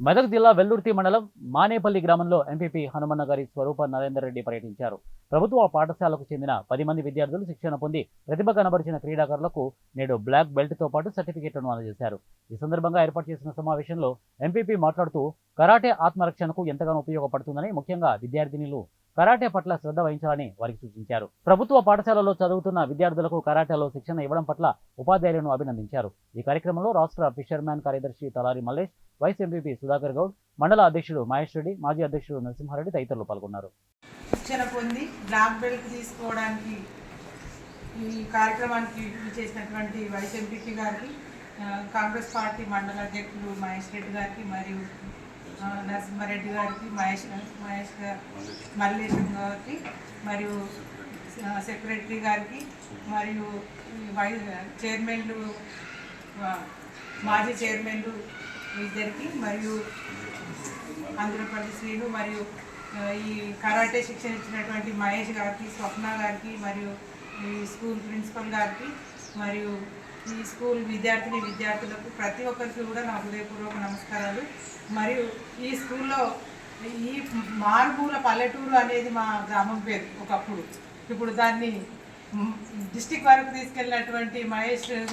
మెదక్ జిల్లా వెల్లుర్తి మండలం మానేపల్లి గ్రామంలో ఎంపీపీ హనుమన్న గారి స్వరూప నరేందర్ రెడ్డి పర్యటించారు. ప్రభుత్వ పాఠశాలకు చెందిన పది మంది విద్యార్థులు శిక్షణ పొంది ప్రతిభ కనబరిచిన క్రీడాకారులకు నేడు బ్లాక్ బెల్ట్తో పాటు సర్టిఫికేట్లను అందజేశారు. ఈ సందర్భంగా ఏర్పాటు చేసిన సమావేశంలో ఎంపీపీ మాట్లాడుతూ కరాటే ఆత్మరక్షణకు ఎంతగానో ఉపయోగపడుతుందని ముఖ్యంగా విద్యార్థినిలు కరాటే పట్ల శ్రద్ధ వహించాలని వారికి సూచించారు. ప్రభుత్వ పాఠశాలలో చదువుతున్న విద్యార్థులకు కరాటేలో శిక్షణ ఇవ్వడం పట్ల ఉపాధ్యాయులను అభినందించారు. ఈ కార్యక్రమంలో రాష్ట్ర ఫిషర్మ్యాన్ కార్యదర్శి తలారి మల్లేష్ వైస్ ఎంపీపీ సుధాకర్ గౌడ్ మండల అధ్యక్షుడు మహేష్ రెడ్డి మాజీ అధ్యక్షుడు నరసింహారెడ్డి తదితరులు పాల్గొన్నారు. శిక్షణ పొంది బ్లాక్ బెల్ట్ తీసుకోవడానికి ఈ కార్యక్రమానికి చేసినటువంటి వైస్ ఎంపీపీ గారికి కాంగ్రెస్ పార్టీ మండల అధ్యక్షులు మహేష్ రెడ్డి గారికి మరియు నరసింహారెడ్డి గారికి మహేష్ మహేష్ గారు మల్లేశం గారికి మరియు సెక్రటరీ గారికి మరియు వై చైర్మన్లు మాజీ చైర్మన్లు ఇద్దరికి మరియు ఆంధ్రప్రదేశ్ శ్రీలు మరియు ఈ కరాటే శిక్షణ ఇచ్చినటువంటి మహేష్ గారికి స్వప్న గారికి మరియు ఈ స్కూల్ ప్రిన్సిపల్ గారికి మరియు ఈ స్కూల్ విద్యార్థిని విద్యార్థులకు ప్రతి ఒక్కరికి కూడా నా హృదయపూర్వక నమస్కారాలు. మరియు ఈ స్కూల్లో ఈ మారుమూల పల్లెటూరు అనేది మా గ్రామం పేరు ఒకప్పుడు. ఇప్పుడు దాన్ని డిస్టిక్ వరకు తీసుకెళ్ళినటువంటి మహేష్ గారు